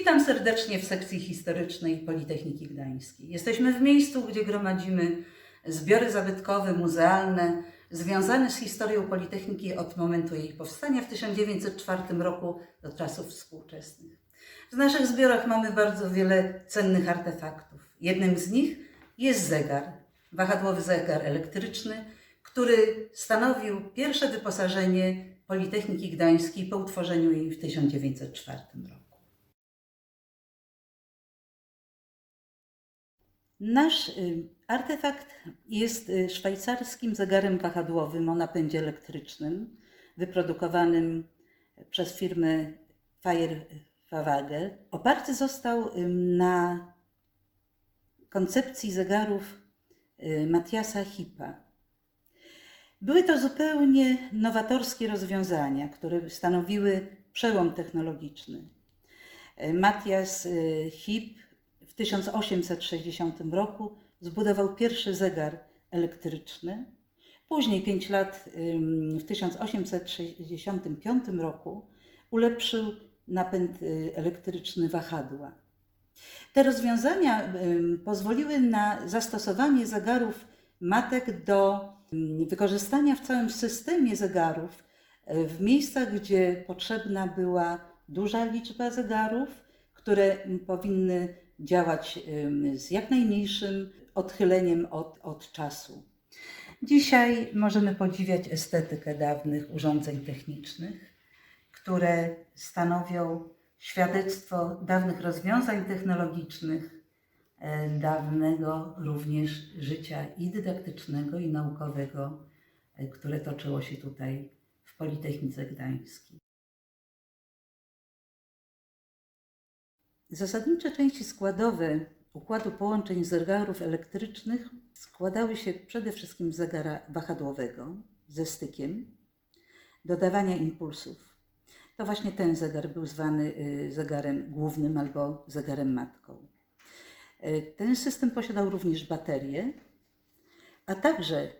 Witam serdecznie w sekcji historycznej Politechniki Gdańskiej. Jesteśmy w miejscu, gdzie gromadzimy zbiory zabytkowe, muzealne, związane z historią Politechniki od momentu jej powstania w 1904 roku do czasów współczesnych. W naszych zbiorach mamy bardzo wiele cennych artefaktów. Jednym z nich jest zegar, wahadłowy zegar elektryczny, który stanowił pierwsze wyposażenie Politechniki Gdańskiej po utworzeniu jej w 1904 roku. Nasz y, artefakt jest y, szwajcarskim zegarem wahadłowym o napędzie elektrycznym, wyprodukowanym przez firmę Fire Oparty został na koncepcji zegarów y, Matiasa Hippa. Były to zupełnie nowatorskie rozwiązania, które stanowiły przełom technologiczny. Matthias y, Hipp w 1860 roku zbudował pierwszy zegar elektryczny. Później, pięć lat, ym, w 1865 roku, ulepszył napęd y, elektryczny wahadła. Te rozwiązania pozwoliły na zastosowanie zegarów matek do wykorzystania w całym systemie zegarów y, w miejscach, gdzie potrzebna była duża liczba zegarów, które powinny działać z jak najmniejszym odchyleniem od, od czasu. Dzisiaj możemy podziwiać estetykę dawnych urządzeń technicznych, które stanowią świadectwo dawnych rozwiązań technologicznych, e, dawnego również życia i dydaktycznego, i naukowego, e, które toczyło się tutaj w Politechnice Gdańskiej. Zasadnicze części składowe układu połączeń zegarów elektrycznych składały się przede wszystkim z zegara wahadłowego ze stykiem, dodawania impulsów. To właśnie ten zegar był zwany y, zegarem głównym albo zegarem matką. Y, Ten system posiadał również baterię, a także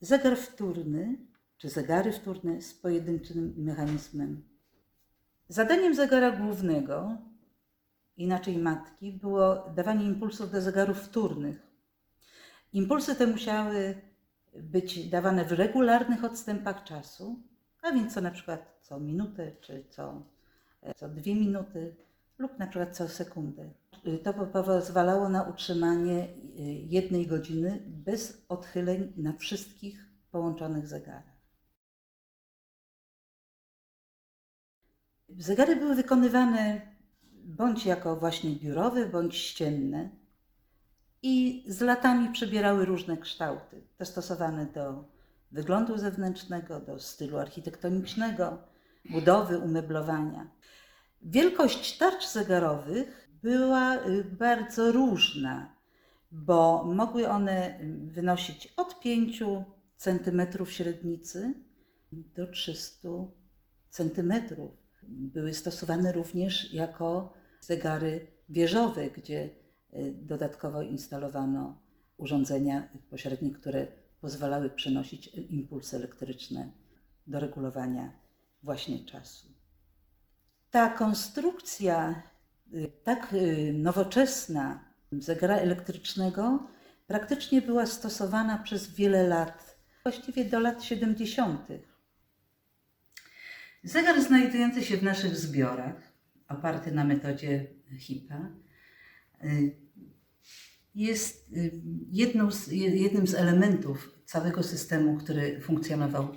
zegar wtórny czy zegary wtórne z pojedynczym mechanizmem. Zadaniem zegara głównego inaczej matki, było dawanie impulsów do zegarów wtórnych. Impulsy te musiały być dawane w regularnych odstępach czasu, a więc co na przykład co minutę, czy co, co dwie minuty, lub na przykład co sekundę. To po- pozwalało na utrzymanie y, jednej godziny bez odchyleń na wszystkich połączonych zegarach. Zegary były wykonywane bądź jako właśnie biurowe, bądź ścienne i z latami przybierały różne kształty, dostosowane do wyglądu zewnętrznego, do stylu architektonicznego, budowy, umeblowania. Wielkość tarcz zegarowych była y, bardzo różna, bo mogły one wynosić od 5 cm średnicy do 300 centymetrów. Były stosowane również jako zegary wieżowe, gdzie y, dodatkowo instalowano urządzenia pośrednie, które pozwalały przenosić impulsy elektryczne do regulowania właśnie czasu. Ta konstrukcja y, tak nowoczesna zegara elektrycznego praktycznie była stosowana przez wiele lat, właściwie do lat 70. Zegar znajdujący się w naszych zbiorach, oparty na metodzie HIPA, y, jest y, z, jednym z elementów całego systemu, który funkcjonował y,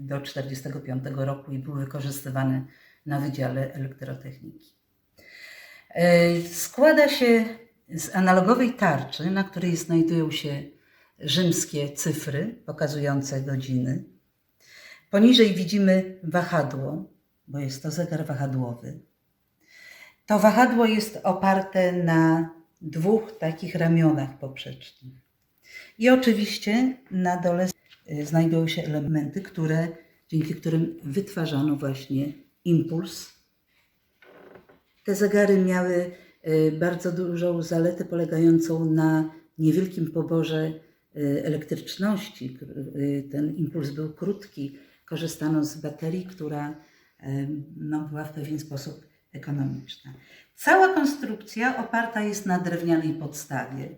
do 1945 roku i był wykorzystywany na Wydziale Elektrotechniki. Y, Składa się z analogowej tarczy, na której znajdują się rzymskie cyfry pokazujące godziny. Poniżej widzimy wahadło, bo jest to zegar wahadłowy. To wahadło jest oparte na dwóch takich ramionach poprzecznych. I oczywiście na dole y, znajdują się elementy, które, dzięki którym wytwarzano właśnie impuls. Te zegary miały y, bardzo dużą zaletę polegającą na niewielkim poborze y, elektryczności. Ten impuls był krótki. Korzystano z baterii, która no, była w pewien sposób ekonomiczna. Cała konstrukcja oparta jest na drewnianej podstawie.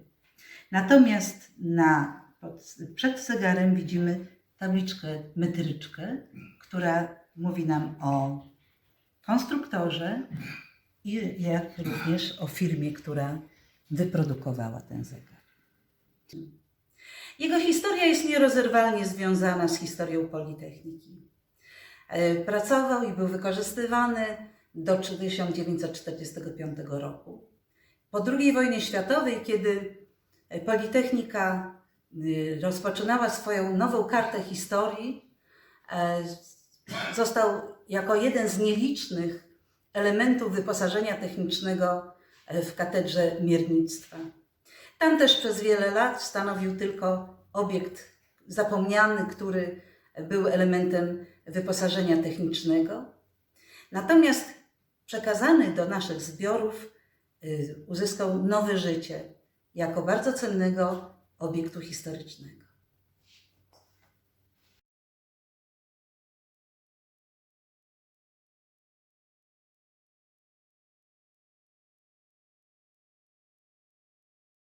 Natomiast na, pod, przed zegarem widzimy tabliczkę metryczkę, która mówi nam o konstruktorze i jak również o firmie, która wyprodukowała ten zegar. Jego historia jest nierozerwalnie związana z historią Politechniki. E, Pracował i był wykorzystywany do 1945 roku. Po II wojnie światowej, kiedy Politechnika y, rozpoczynała swoją nową kartę historii, e, został jako jeden z nielicznych elementów wyposażenia technicznego e, w katedrze miernictwa. Tam też przez wiele lat stanowił tylko obiekt zapomniany, który był elementem wyposażenia technicznego. Natomiast przekazany do naszych zbiorów y, uzyskał nowe życie jako bardzo cennego obiektu historycznego.